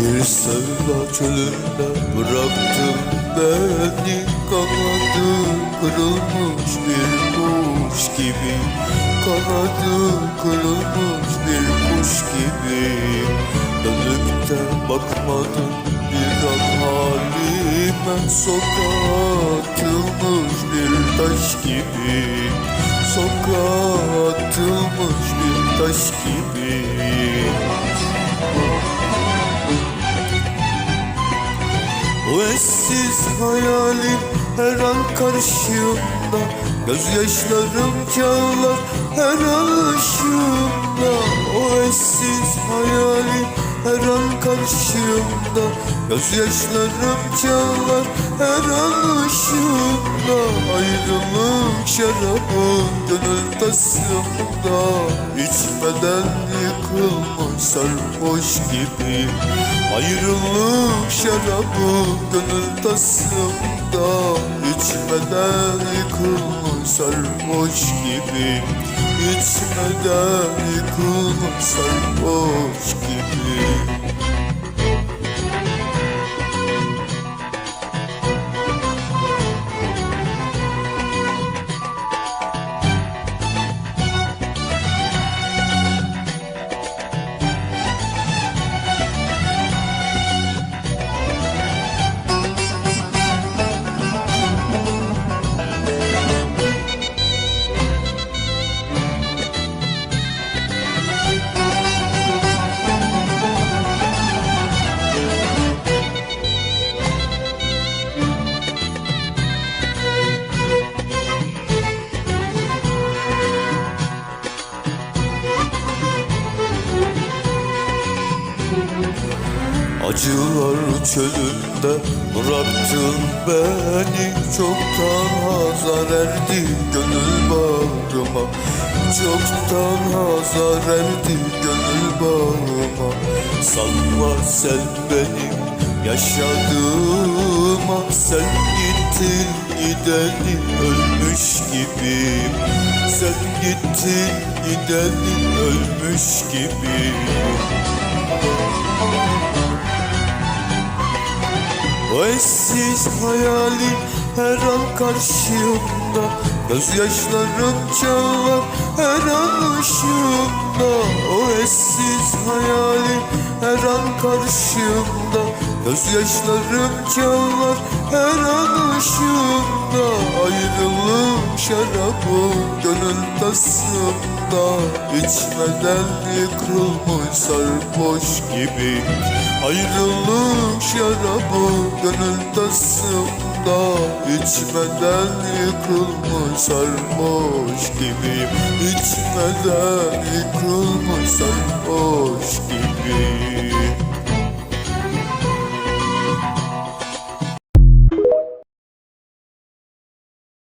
Bir sevda çölünde bıraktın beni Kanadı kırılmış bir kuş gibi. Kanadı kırılmış bir kuş gibi. Dönüp de bakmadın bir an halime. Sokağa atılmış bir taş gibi. Sokağa atılmış bir taş gibi O eşsiz hayalim her an karşımda. Gözyaşlarım çağlar her an ışığımda. O eşsiz hayalim her an karşımda. Gözyaşlarım çağlar her an ışığımda. Ayrılık şarabı gönül tasımda İçmeden yıkılmış sarhoş gibi. Ayrılık şarabı gönül tasımda İçmeden yıkılmış sarhoş gibi. İçmeden yıkılmış sarhoş gibi Acılar çölünde bıraktın beni. Çoktan hazar erdi gönül bağrıma. Çoktan hazar erdi gönül bağrıma. Salma sen benim yaşadığıma. Sen gittin gideni ölmüş gibiyim. Sen gittin gideni ölmüş gibiyim O eşsiz hayalim her an karşımda. Gözyaşlarım çağlar her an ışığımda. O eşsiz hayalim her an karşımda. Gözyaşlarım çağlar her an ışığımda. Ayrılık şarabı gönül tasımda İçmeden yıkılmış sarhoş gibi. Ayrılık şarabı gönül tasımda İçmeden yıkılmış sarhoş gibiyim İçmeden yıkılmış sarhoş gibiyim